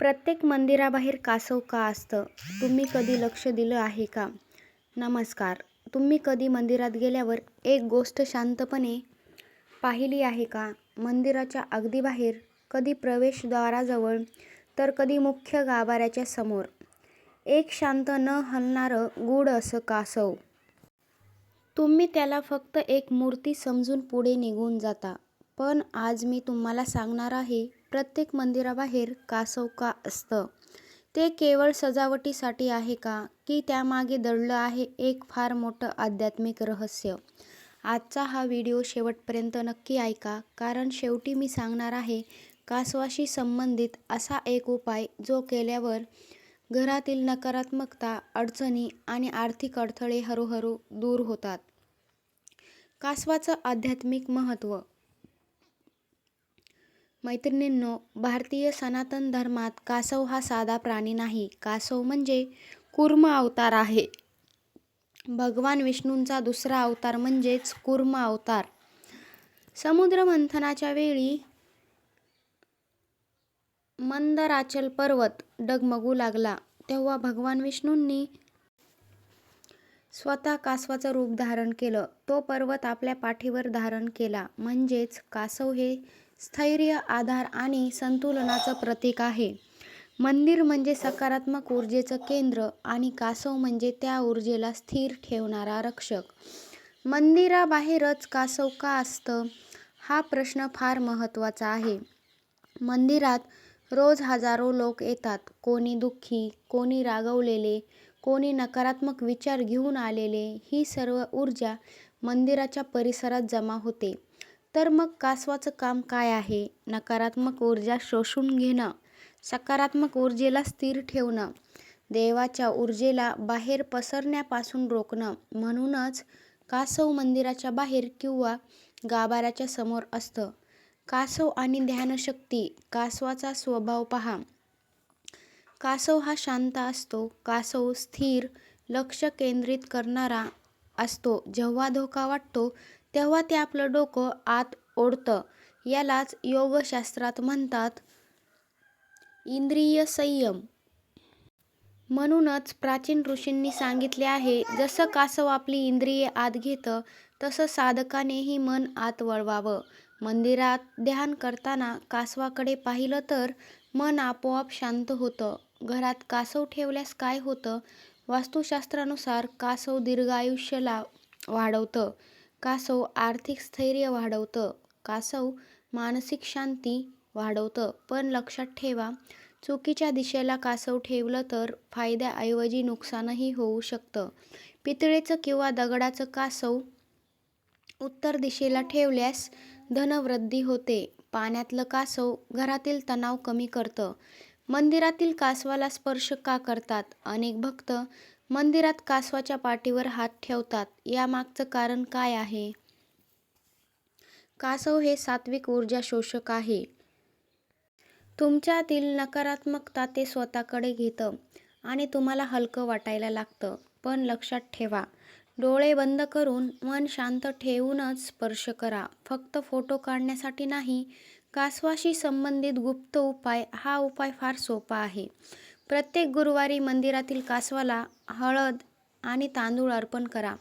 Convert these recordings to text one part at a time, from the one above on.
प्रत्येक मंदिराबाहेर कासव का असतं. तुम्ही कधी लक्ष दिलं आहे का? नमस्कार. तुम्ही कधी मंदिरात गेल्यावर एक गोष्ट शांतपणे पाहिली आहे का? मंदिराच्या अगदी बाहेर कधी प्रवेशद्वाराजवळ तर कधी मुख्य गाभाऱ्याच्या समोर. एक शांत न हलणारं गूढ असं कासव. तुम्ही त्याला फक्त एक मूर्ती समजून पुढे निघून जाता. पण आज मी तुम्हाला सांगणार आहे प्रत्येक मंदिराबाहेर कासव का असतं. ते केवळ सजावटीसाठी आहे का? की त्यामागे दडलं आहे एक फार मोठं आध्यात्मिक रहस्य? आजचा हा व्हिडिओ शेवटपर्यंत नक्की ऐका कारण शेवटी मी सांगणार आहे कासवाशी संबंधित असा एक उपाय जो केल्यावर घरातील नकारात्मकता अडचणी आणि आर्थिक अडथळे हळूहळू दूर होतात. कासवाचं आध्यात्मिक महत्त्व मैत्रिणींनो भारतीय सनातन धर्मात कासव हा साधा प्राणी नाही. कासव म्हणजे कुर्म अवतार आहे. भगवान विष्णूंचा दुसरा अवतार म्हणजेच कुर्म अवतार. समुद्र मंथनाच्या वेळी मंदराचल पर्वत डगमगू लागला. तेव्हा भगवान विष्णूंनी स्वतः कासवाचं रूप धारण केलं. तो पर्वत आपल्या पाठीवर धारण केला. म्हणजेच कासव हे स्थैर्य आधार आणि संतुलनाचं प्रतीक आहे. मंदिर म्हणजे सकारात्मक ऊर्जेचं केंद्र आणि कासव म्हणजे त्या ऊर्जेला स्थिर ठेवणारा रक्षक. मंदिराबाहेरच कासव का असतं? हा प्रश्न फार महत्त्वाचा आहे. मंदिरात रोज हजारो लोक येतात. कोणी दुःखी कोणी रागवलेले कोणी नकारात्मक विचार घेऊन आलेले ही सर्व ऊर्जा मंदिराच्या परिसरात जमा होते. तर मग कासवाचं काम काय आहे? नकारात्मक ऊर्जा शोषून घेणं सकारात्मक ऊर्जेला स्थिर ठेवणं देवाच्या ऊर्जेला बाहेर पसरण्यापासून रोखणं म्हणूनच कासव मंदिराच्या बाहेर किंवा गाभाऱ्याच्या समोर असतं. कासव आणि ध्यानशक्ती कासवाचा स्वभाव पहा. कासव हा शांत असतो. कासव स्थिर लक्ष केंद्रित करणारा असतो. जेव्हा धोका वाटतो तेव्हा ते आपलं डोकं आत ओढतं. यालाच योगशास्त्रात म्हणतात इंद्रिय संयम. म्हणूनच प्राचीन ऋषींनी सांगितले आहे जसं कासव आपली इंद्रिये आत घेतं तसं साधकानेही मन आत वळवावं. मंदिरात ध्यान करताना कासवाकडे पाहिलं तर मन आपोआप शांत होतं. घरात कासव ठेवल्यास काय होतं? वास्तुशास्त्रानुसार कासव दीर्घायुष्याला वाढवतं. कासव आर्थिक स्थैर्य वाढवतं. कासव मानसिक शांती वाढवतं. पण लक्षात ठेवा चुकीच्या दिशेला कासव ठेवलं तर फायद्याऐवजी नुकसानही होऊ शकतं. पितळेचं किंवा दगडाचं कासव उत्तर दिशेला ठेवल्यास धनवृद्धी होते. पाण्यातलं कासव घरातील तणाव कमी करतं. मंदिरातील कासवाला स्पर्श का करतात? अनेक भक्त मंदिरात कासवाच्या पाठीवर हात ठेवतात. यामागचं कारण काय आहे? कासव हे सात्विक ऊर्जा शोषक आहे. तुमच्यातील नकारात्मकता ते स्वतःकडे घेतं आणि तुम्हाला हलकं वाटायला लागतं. पण लक्षात ठेवा डोळे बंद करून मन शांत ठेवूनच स्पर्श करा. फक्त फोटो काढण्यासाठी नाही कासवाशी संबंधित गुप्त उपाय हा उपाय फार सोपा आहे. प्रत्येक गुरुवारी मंदिरातील कासवाला हळद आणि तांदूळ अर्पण करा.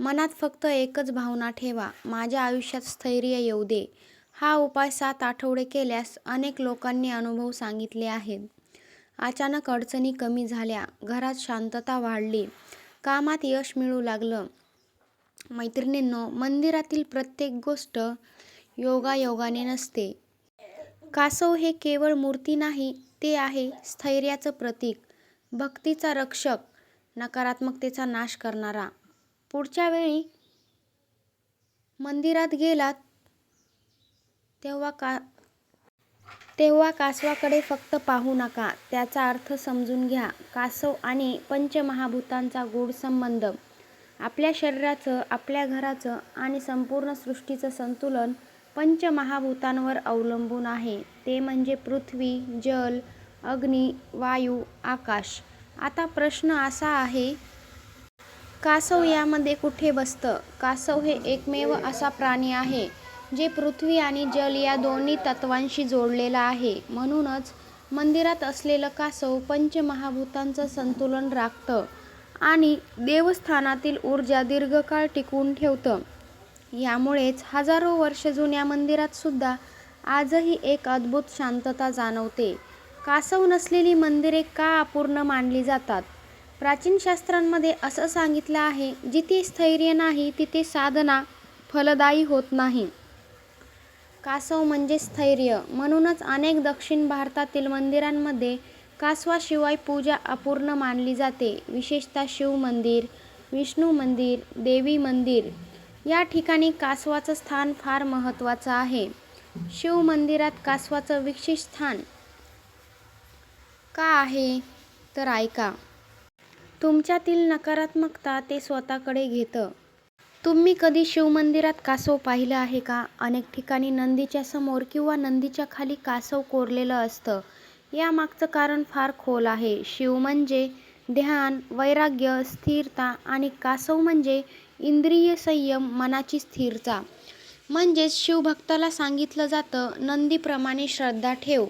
मनात फक्त एकच भावना ठेवा माझ्या आयुष्यात स्थैर्य येऊ दे. हा उपाय सात आठवडे केल्यास अनेक लोकांनी अनुभव सांगितले आहेत. अचानक अडचणी कमी झाल्या घरात शांतता वाढली कामात यश मिळू लागलं. मैत्रिणींनो मंदिरातील प्रत्येक गोष्ट योगायोगाने नसते. कासव हे केवळ मूर्ती नाही ते आहे स्थैर्याचं प्रतीक. भक्तीचा रक्षक नकारात्मकतेचा नाश करणारा. पुढच्या वेळी मंदिरात गेलात तेव्हा का तेव्हा कासवाकडे फक्त पाहू नका. त्याचा अर्थ समजून घ्या. कासव आणि पंचमहाभूतांचा गूढ संबंध. आपल्या शरीराचं आपल्या घराचं आणि संपूर्ण सृष्टीचं संतुलन पंचमहाभूतांवर अवलंबून आहे. ते म्हणजे पृथ्वी जल अग्नी वायू आकाश. आता प्रश्न असा आहे कासव यामध्ये कुठे बसतं? कासव हे एकमेव असा प्राणी आहे जे पृथ्वी आणि जल या दोन्ही तत्वांशी जोडलेला आहे. म्हणूनच मंदिरात असलेलं कासव पंचमहाभूतांचं संतुलन राखतं आणि देवस्थानातील ऊर्जा दीर्घकाळ टिकवून ठेवतं. यामुळेच हजारो वर्ष जुन्या मंदिरात सुद्धा आजही एक अद्भुत शांतता जाणवते. कासव नसलेली मंदिरे का अपूर्ण मानली जातात? प्राचीन शास्त्रांमध्ये असं सांगितलं आहे जिथे स्थैर्य नाही तिथे साधना फलदायी होत नाही. कासव म्हणजे स्थैर्य. म्हणूनच अनेक दक्षिण भारतातील मंदिरांमध्ये कासवाशिवाय पूजा अपूर्ण मानली जाते. विशेषतः शिव मंदिर विष्णू मंदिर देवी मंदिर. या ठिकाणी कासवाचं स्थान फार महत्त्वाचं आहे. शिव मंदिरात कासवाचं विशेष स्थान का आहे? तर ऐका. तुमच्यातील नकारात्मकता ते स्वतःकडे घेतं. तुम्ही कधी शिवमंदिरात कासव पाहिलं आहे का? अनेक ठिकाणी नंदीच्या समोर किंवा नंदीच्या खाली कासव कोरलेलं असतं. यामागचं कारण फार खोल आहे. शिव म्हणजे ध्यान वैराग्य स्थिरता आणि कासव म्हणजे इंद्रिय संयम मनाची स्थिरता. म्हणजेच शिवभक्ताला सांगितलं जातं नंदीप्रमाणे श्रद्धा ठेव.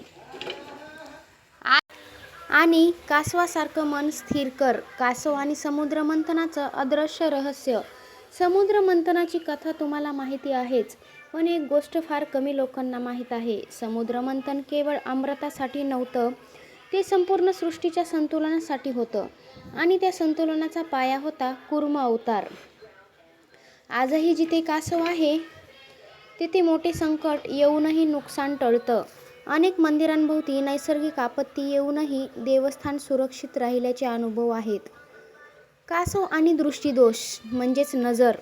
आणि कासवासारखं मन स्थिर कर. कासव आणि समुद्र मंथनाचं अदृश्य रहस्य. समुद्र मंथनाची कथा तुम्हाला माहिती आहेच पण एक गोष्ट फार कमी लोकांना माहीत आहे. समुद्र मंथन केवळ अमृतासाठी नव्हतं ते संपूर्ण सृष्टीच्या संतुलनासाठी होतं. आणि त्या संतुलनाचा पाया होता कुर्म अवतार. आजही जिथे कासव आहे तिथे मोठे संकट येऊनही नुकसान टळतं. अनेक मंदिरांभोवती नैसर्गिक आपत्ती येऊनही देवस्थान सुरक्षित राहिल्याचे अनुभव आहेत. कासव आणि दृष्टीदोष म्हणजेच नजर.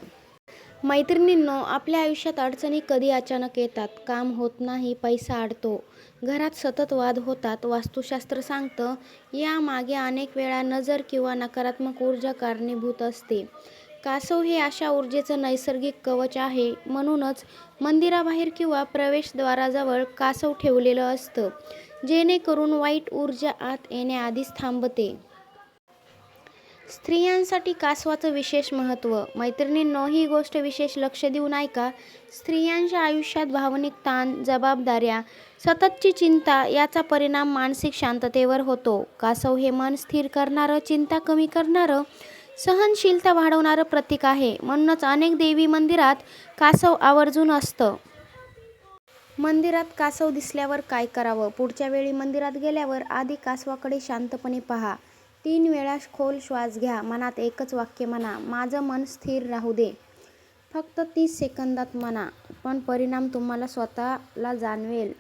मैत्रिणींनो आपल्या आयुष्यात अडचणी कधी अचानक येतात? काम होत नाही पैसा अडतो. घरात सतत वाद होतात. वास्तुशास्त्र सांगतं यामागे अनेक वेळा नजर किंवा नकारात्मक ऊर्जा कारणीभूत असते. कासव हे अशा ऊर्जेचं नैसर्गिक कवच आहे. म्हणूनच मंदिराबाहेर किंवा प्रवेशद्वाराजवळ कासव ठेवलेलं असतं. जेणेकरून वाईट ऊर्जा आत येण्याआधीच थांबते. स्त्रियांसाठी कासवाचं विशेष महत्त्व. मैत्रिणींनो ही गोष्ट विशेष लक्ष देऊन ऐका. स्त्रियांच्या आयुष्यात भावनिक ताण जबाबदाऱ्या सततची चिंता याचा परिणाम मानसिक शांततेवर होतो. कासव हे मन स्थिर करणारं चिंता कमी करणारं सहनशीलता वाढवणारं प्रतीक आहे. म्हणूनच अनेक देवी मंदिरात कासव आवर्जून असतं. मंदिरात कासव दिसल्यावर काय करावं? पुढच्या वेळी मंदिरात गेल्यावर आधी कासवाकडे शांतपणे पहा. तीन वेळा खोल श्वास घ्या मनात एकच वाक्य म्हणा माझं मन स्थिर राहू दे. फक्त तीस सेकंदात म्हणा पण परिणाम तुम्हाला स्वतःला जाणवेल.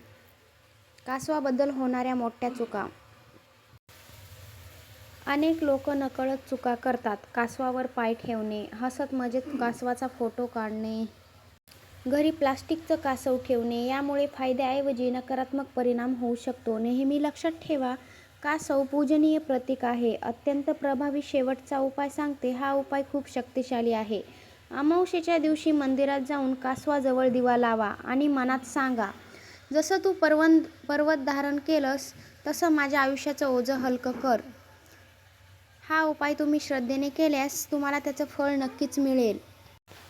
कासवाबद्दल होणाऱ्या मोठ्या चुका. अनेक लोक नकळत चुका करतात कासवावर पाय ठेवणे हसत मजेत कासवाचा फोटो काढणे घरी प्लास्टिकचं कासव ठेवणे यामुळे फायद्याऐवजी नकारात्मक परिणाम होऊ शकतो. नेहमी लक्षात ठेवा कासव पूजनीय प्रतीक आहे? अत्यंत प्रभावी शेवटचा उपाय सांगते. हा उपाय खूप शक्तिशाली आहे. अमावशेच्या दिवशी मंदिरात जाऊन कासवाजवळ दिवा लावा आणि मनात सांगा जसं तू पर्वत पर्वत धारण केलंस तसं माझ्या आयुष्याचं ओझं हलकं कर. हा उपाय तुम्ही श्रद्धेने केल्यास तुम्हाला त्याचं फळ नक्कीच मिळेल.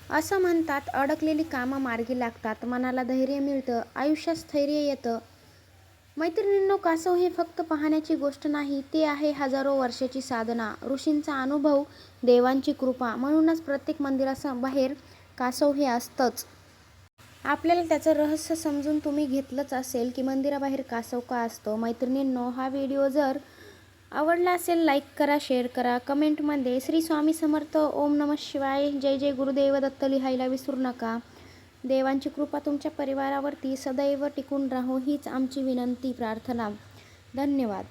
असं म्हणतात अडकलेली कामं मार्गी लागतात. मनाला धैर्य मिळतं आयुष्यात स्थैर्य येतं. मैत्रिणींनो कासव हे फक्त पाहण्याची गोष्ट नाही ते आहे हजारो वर्षाची साधना. ऋषींचा अनुभव देवांची कृपा म्हणूनच प्रत्येक मंदिराबाहेर कासव हे असतंच. आपल्याला त्याचं रहस्य समजून तुम्ही घेतलंच असेल की मंदिराबाहेर कासव का असतो. मैत्रिणींनो हा व्हिडिओ जर आवडला असेल लाईक करा शेअर करा. कमेंटमध्ये श्री स्वामी समर्थ ओम नमः शिवाय जय जय गुरुदेव दत्त लिहायला विसरू नका. देवांची कृपा तुमच्या परिवारावरती सदैव टिकून राहो हीच आमची विनंती प्रार्थना. धन्यवाद.